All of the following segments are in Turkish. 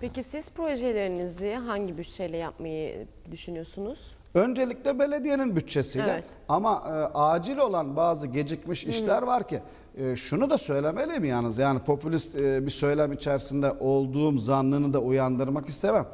Peki siz projelerinizi hangi bütçeyle yapmayı düşünüyorsunuz? Öncelikle belediyenin bütçesiyle Evet. ama e, acil olan bazı gecikmiş işler var ki e, şunu da söylemeliyim yalnız yani popülist e, bir söylem içerisinde olduğum zannını da uyandırmak istemem.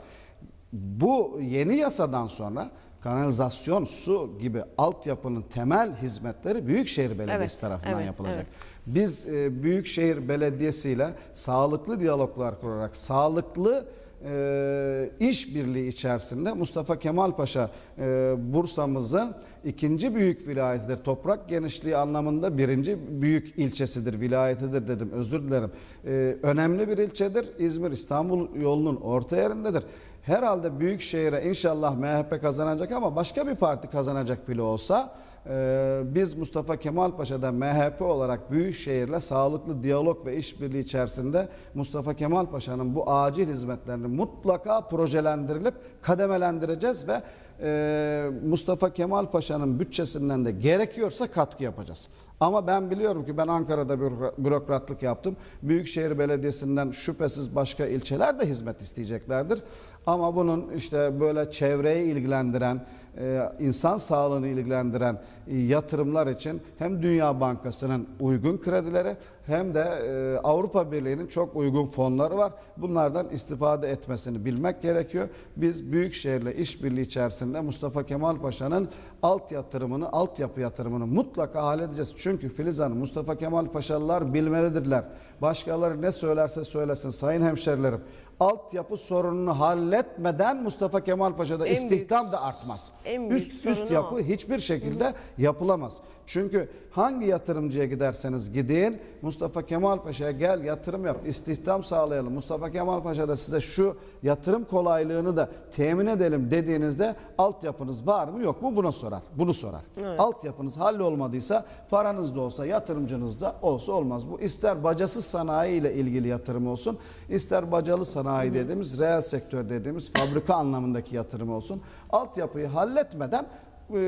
Bu yeni yasadan sonra kanalizasyon, su gibi altyapının temel hizmetleri Büyükşehir Belediyesi Evet, tarafından evet, yapılacak. evet. Biz e, Büyükşehir Belediyesi ile sağlıklı diyaloglar kurarak sağlıklı e, işbirliği içerisinde Mustafa Kemal Paşa e, Bursa'mızın ikinci büyük vilayetidir. Toprak genişliği anlamında birinci büyük ilçesidir, vilayetidir dedim. Özür dilerim. E, önemli bir ilçedir. İzmir İstanbul yolunun orta yerindedir. Herhalde büyük şehire inşallah MHP kazanacak ama başka bir parti kazanacak bile olsa ee, biz Mustafa Kemal Paşa'da MHP olarak Büyükşehir'le sağlıklı diyalog ve işbirliği içerisinde Mustafa Kemal Paşa'nın bu acil hizmetlerini mutlaka projelendirilip kademelendireceğiz ve e, Mustafa Kemal Paşa'nın bütçesinden de gerekiyorsa katkı yapacağız. Ama ben biliyorum ki ben Ankara'da bürokra- bürokratlık yaptım. Büyükşehir Belediyesi'nden şüphesiz başka ilçeler de hizmet isteyeceklerdir. Ama bunun işte böyle çevreyi ilgilendiren, e, insan sağlığını ilgilendiren yatırımlar için hem Dünya Bankası'nın uygun kredileri hem de e, Avrupa Birliği'nin çok uygun fonları var. Bunlardan istifade etmesini bilmek gerekiyor. Biz Büyükşehir'le işbirliği içerisinde Mustafa Kemal Paşa'nın alt yatırımını, altyapı yatırımını mutlaka halledeceğiz. Çünkü Filiz Hanım, Mustafa Kemal Paşalılar bilmelidirler. Başkaları ne söylerse söylesin sayın hemşerilerim. Altyapı sorununu halletmeden Mustafa Kemal Paşa'da En istihdam büyük- da artmaz. en büyük üst üst yapı o. hiçbir şekilde yapılamaz. Çünkü hangi yatırımcıya giderseniz gidin Mustafa Kemal Paşa'ya gel yatırım yap, istihdam sağlayalım. Mustafa Kemal Paşa da size şu yatırım kolaylığını da temin edelim dediğinizde altyapınız var mı yok mu bunu sorar. Bunu sorar. Altyapınız hallolmadıysa paranız da olsa yatırımcınız da olsa olmaz. Bu ister bacasız sanayi ile ilgili yatırım olsun, ister bacalı sanayi dediğimiz reel sektör dediğimiz fabrika anlamındaki yatırım olsun. Altyapıyı halletmeden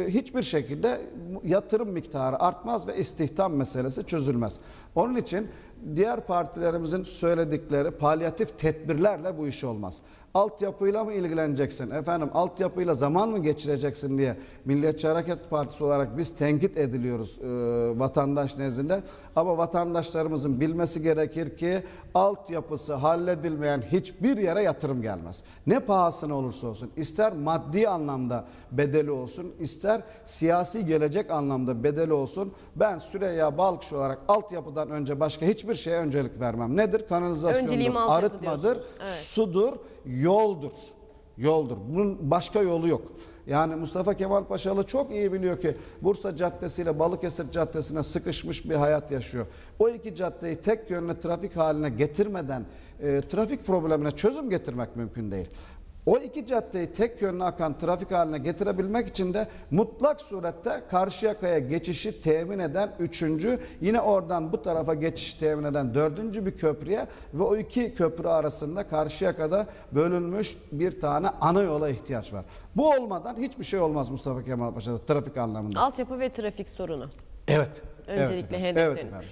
hiçbir şekilde yatırım miktarı artmaz ve istihdam meselesi çözülmez. Onun için diğer partilerimizin söyledikleri palyatif tedbirlerle bu iş olmaz. Altyapıyla mı ilgileneceksin? Efendim altyapıyla zaman mı geçireceksin diye Milliyetçi Hareket Partisi olarak biz tenkit ediliyoruz e, vatandaş nezdinde. Ama vatandaşlarımızın bilmesi gerekir ki altyapısı halledilmeyen hiçbir yere yatırım gelmez. Ne pahasına olursa olsun ister maddi anlamda bedeli olsun ister siyasi gelecek anlamda bedeli olsun ben Süreyya Balkış olarak altyapıdan önce başka hiçbir şeye öncelik vermem. Nedir? Kanalizasyondur, arıtmadır. Evet. sudur, yoldur. Yoldur. Bunun başka yolu yok. Yani Mustafa Kemal Paşalı çok iyi biliyor ki Bursa Caddesi ile Balıkesir Caddesi'ne sıkışmış bir hayat yaşıyor. O iki caddeyi tek yönlü trafik haline getirmeden e, trafik problemine çözüm getirmek mümkün değil. O iki caddeyi tek yönlü akan trafik haline getirebilmek için de mutlak surette Karşıyaka'ya geçişi temin eden üçüncü, yine oradan bu tarafa geçiş temin eden dördüncü bir köprüye ve o iki köprü arasında Karşıyaka'da bölünmüş bir tane ana yola ihtiyaç var. Bu olmadan hiçbir şey olmaz Mustafa Kemal Paşa'da trafik anlamında. Altyapı ve trafik sorunu. Evet. Öncelikle evet, hedefleriniz. Evet efendim.